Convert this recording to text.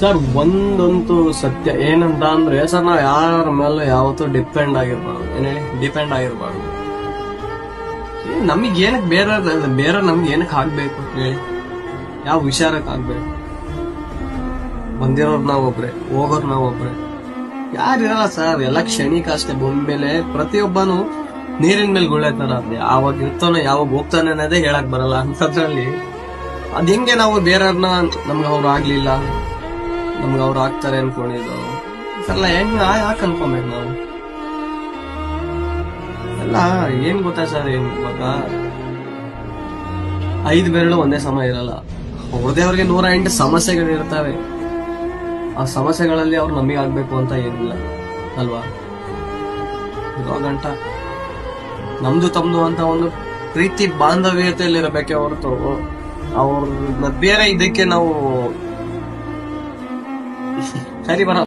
Sir, ಒಂದಂತೂ ಸತ್ಯ. ಏನಂತ ಅಂದ್ರೆ ಸರ್, ನಾವು ಯಾರ ಮೇಲೆ ಯಾವತ್ತೂ ಡಿಪೆಂಡ್ ಆಗಿರ್ಬಾರ್ದು. ಏನ್ ಹೇಳಿ? ಡಿಪೆಂಡ್ ಆಗಿರ್ಬಾರ್ದು. ನಮಗೆ ಏನಕ್ಕೆ ಬೇರೆ ಬೇರೆ ನಮ್ಗೆ ಏನಕ್ಕೆ ಆಗ್ಬೇಕು? ಹೇಳಿ. ಯಾವ ವಿಚಾರಕ್ಕೆ ಆಗ್ಬೇಕು? ಬಂದಿರೋರು ನಾವ್ ಹೋಗೋರು ಹೋಗೋರ್ ನಾವ್ ಒಬ್ರೆ ಯಾರಿರಲ್ಲ ಸರ್, ಎಲ್ಲ ಕ್ಷಣಿಕ ಅಷ್ಟೇ. ಭೂಮಿ ಮೇಲೆ ಪ್ರತಿಯೊಬ್ಬನು ನೀರಿನ ಮೇಲೆ ಗುಳ್ಳೆ ತರ ಯಾವಾಗ ಇರ್ತಾನೆ, ಯಾವಾಗ ಹೋಗ್ತಾನೆ ಅನ್ನೋದೇ ಹೇಳಕ್ ಬರಲ್ಲ ಅಂತದ್ರಲ್ಲಿ. ಅದ್ ಹೆಂಗೆ ನಾವು ಬೇರೆಯವ್ರನ್ನ ನಮ್ಗೆ ಅವ್ರು ಆಗ್ಲಿಲ್ಲ? ನಮ್ಗೆ ಅವ್ರು ಆಗ್ತಾರೆ ಅನ್ಕೊಂಡಿದ್ದು ಎಲ್ಲ ಹೆಂಗ್ ಯಾಕೆ ಅನ್ಕೊಬೇಕು ನಾವು? ಎಲ್ಲ ಏನ್ ಗೊತ್ತಾ ಸರ್ ಏನ್ ಇವಾಗ ಐದು ಬೆರಳು ಒಂದೇ ಸಮ ಇರಲ್ಲ. ಅವ್ರದೇ ಅವ್ರಿಗೆ ನೂರ ಎಂಟು ಸಮಸ್ಯೆಗಳು ಇರ್ತವೆ. ಆ ಸಮಸ್ಯೆಗಳಲ್ಲಿ ಅವ್ರು ನಮಗೆ ಆಗ್ಬೇಕು ಅಂತ ಏನಿಲ್ಲ, ಅಲ್ವಾ? ಇರೋ ಗಂಟ. ನಮ್ದು ತಮ್ದು ಅಂತ ಒಂದು ಪ್ರೀತಿ ಬಾಂಧವ್ಯತೆಯಲ್ಲಿ ಇರಬೇಕೆ ಹೊರತು, ಅವ್ರನ್ನ ಬೇರೆ ಇದಕ್ಕೆ ನಾವು ಸರಿ ಬರ